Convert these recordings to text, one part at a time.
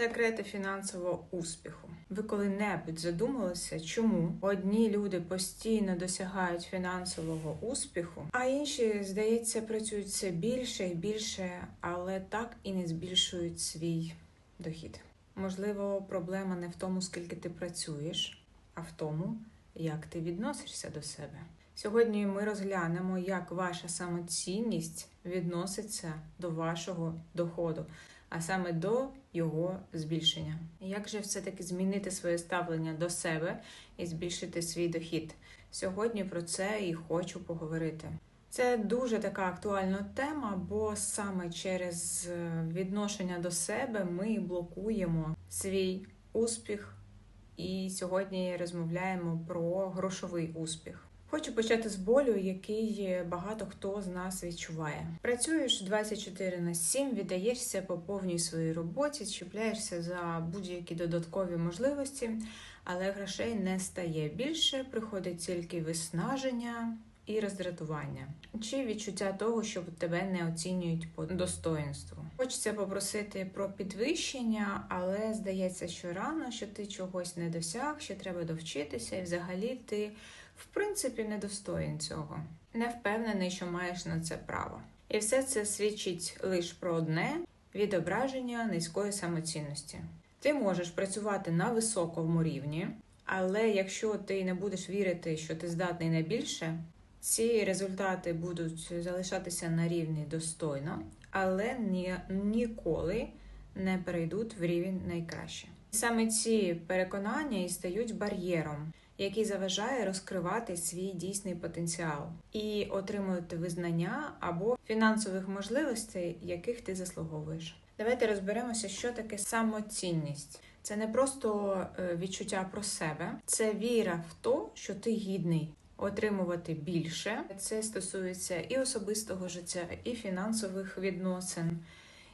Секрети фінансового успіху. Ви коли-небудь задумалися, чому одні люди постійно досягають фінансового успіху, а інші, здається, працюють все більше і більше, але так і не збільшують свій дохід. Можливо, проблема не в тому, скільки ти працюєш, а в тому, як ти відносишся до себе. Сьогодні ми розглянемо, як ваша самоцінність відноситься до вашого доходу, а саме до його збільшення. Як же все-таки змінити своє ставлення до себе і збільшити свій дохід? Сьогодні про це і хочу поговорити. Це дуже така актуальна тема, бо саме через е, відношення до себе ми блокуємо свій успіх. І сьогодні розмовляємо про грошовий успіх. Хочу почати з болю, який багато хто з нас відчуває. Працюєш 24 на 7, віддаєшся по повній своїй роботі, чіпляєшся за будь-які додаткові можливості, але грошей не стає більше. Приходить тільки виснаження і роздратування, чи відчуття того, що тебе не оцінюють по достоинству. Хочеться попросити про підвищення, але здається, що рано, що ти чогось не досяг, що треба довчитися, і взагалі ти в принципі недостоїн цього. Не впевнений, що маєш на це право. І все це свідчить лише про одне відображення низької самоцінності. Ти можеш працювати на високому рівні, але якщо ти не будеш вірити, що ти здатний на більше, ці результати будуть залишатися на рівні достойно, але ні, ніколи не перейдуть в рівень найкраще. Саме ці переконання і стають бар'єром, який заважає розкривати свій дійсний потенціал і отримувати визнання або фінансових можливостей, яких ти заслуговуєш. Давайте розберемося, що таке самоцінність. Це не просто е, відчуття про себе, це віра в те, що ти гідний. Отримувати більше це стосується і особистого життя, і фінансових відносин,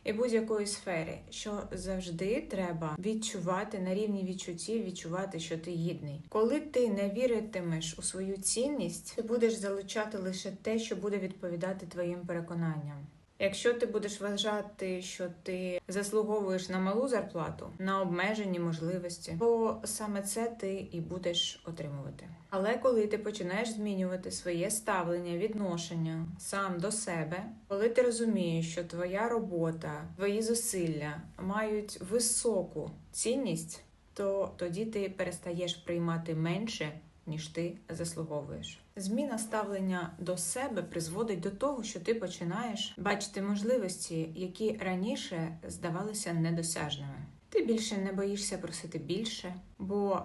і будь-якої сфери, що завжди треба відчувати на рівні відчуттів, відчувати, що ти гідний. Коли ти не віритимеш у свою цінність, ти будеш залучати лише те, що буде відповідати твоїм переконанням. Якщо ти будеш вважати, що ти заслуговуєш на малу зарплату, на обмежені можливості, то саме це ти і будеш отримувати. Але коли ти починаєш змінювати своє ставлення, відношення сам до себе, коли ти розумієш, що твоя робота, твої зусилля мають високу цінність, то тоді ти перестаєш приймати менше ніж ти заслуговуєш. Зміна ставлення до себе призводить до того, що ти починаєш бачити можливості, які раніше здавалися недосяжними. Ти більше не боїшся просити більше, бо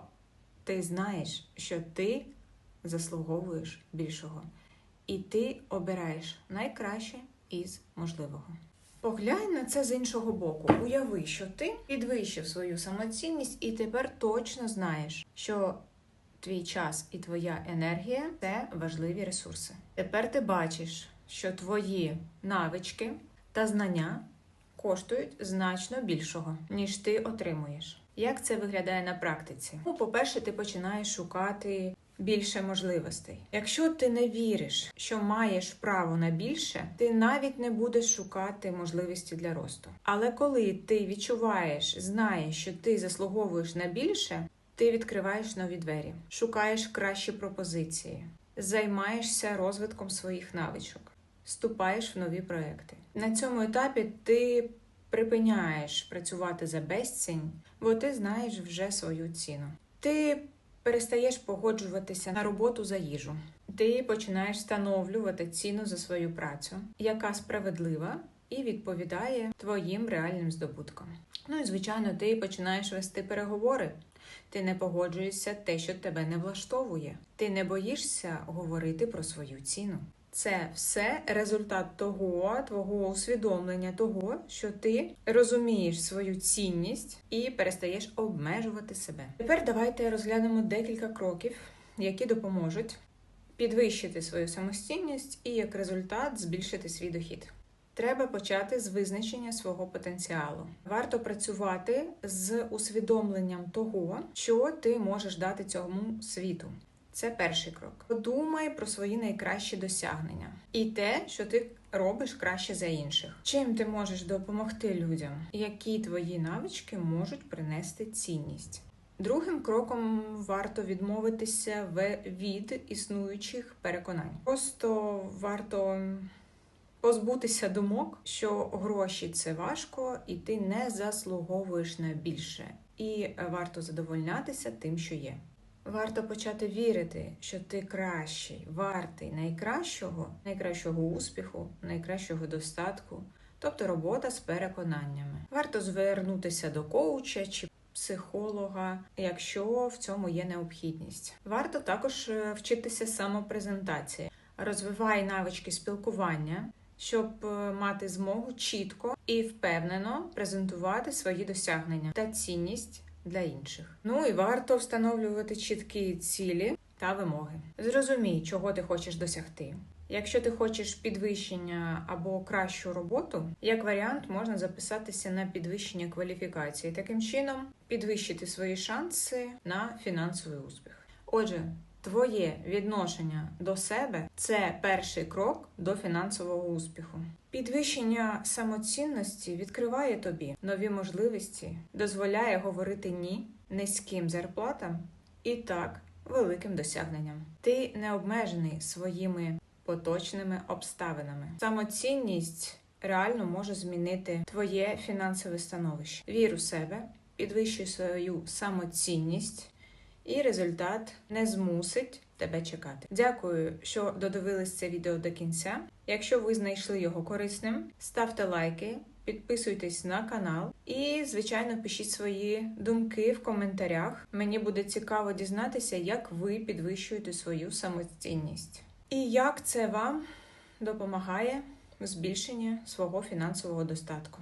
ти знаєш, що ти заслуговуєш більшого, і ти обираєш найкраще із можливого. Поглянь на це з іншого боку. Уяви, що ти підвищив свою самоцінність, і тепер точно знаєш, що твій час і твоя енергія це важливі ресурси. Тепер ти бачиш, що твої навички та знання коштують значно більшого, ніж ти отримуєш. Як це виглядає на практиці? Ну, по-перше, ти починаєш шукати більше можливостей. Якщо ти не віриш, що маєш право на більше, ти навіть не будеш шукати можливості для росту. Але коли ти відчуваєш, знаєш, що ти заслуговуєш на більше, ти відкриваєш нові двері, шукаєш кращі пропозиції, займаєшся розвитком своїх навичок, вступаєш в нові проекти. На цьому етапі ти припиняєш працювати за безцінь, бо ти знаєш вже свою ціну. Ти перестаєш погоджуватися на роботу за їжу. Ти починаєш встановлювати ціну за свою працю, яка справедлива і відповідає твоїм реальним здобуткам. Ну і звичайно, ти починаєш вести переговори. Ти не погоджуєшся те, що тебе не влаштовує. Ти не боїшся говорити про свою ціну. Це все результат того, твого усвідомлення, того, що ти розумієш свою цінність і перестаєш обмежувати себе. Тепер давайте розглянемо декілька кроків, які допоможуть підвищити свою самостійність і як результат збільшити свій дохід. Треба почати з визначення свого потенціалу. Варто працювати з усвідомленням того, що ти можеш дати цьому світу. Це перший крок. Подумай про свої найкращі досягнення і те, що ти робиш краще за інших. Чим ти можеш допомогти людям? Які твої навички можуть принести цінність? Другим кроком варто відмовитися від існуючих переконань. Просто варто позбутися думок, що гроші це важко, і ти не заслуговуєш на більше. І варто задовольнятися тим, що є. Варто почати вірити, що ти кращий, вартий найкращого, найкращого успіху, найкращого достатку, тобто робота з переконаннями. Варто звернутися до коуча чи психолога, якщо в цьому є необхідність. Варто також е, вчитися самопрезентації, розвивай навички спілкування, щоб е, мати змогу чітко і впевнено презентувати свої досягнення та цінність для інших. Ну і варто встановлювати чіткі цілі та вимоги. Зрозумій, чого ти хочеш досягти. Якщо ти хочеш підвищення або кращу роботу, як варіант можна записатися на підвищення кваліфікації, таким чином підвищити свої шанси на фінансовий успіх. Отже, твоє відношення до себе це перший крок до фінансового успіху. Підвищення самоцінності відкриває тобі нові можливості, дозволяє говорити ні низьким зарплатам і так великим досягненням. Ти не обмежений своїми поточними обставинами. Самоцінність реально може змінити твоє фінансове становище. Вір у себе, підвищуй свою самоцінність, і результат не змусить тебе чекати. Дякую, що додивились це відео до кінця. Якщо ви знайшли його корисним, ставте лайки. Підписуйтесь на канал і, звичайно, пишіть свої думки в коментарях. Мені буде цікаво дізнатися, як ви підвищуєте свою самоцінність. І як це вам допомагає в збільшенні свого фінансового достатку.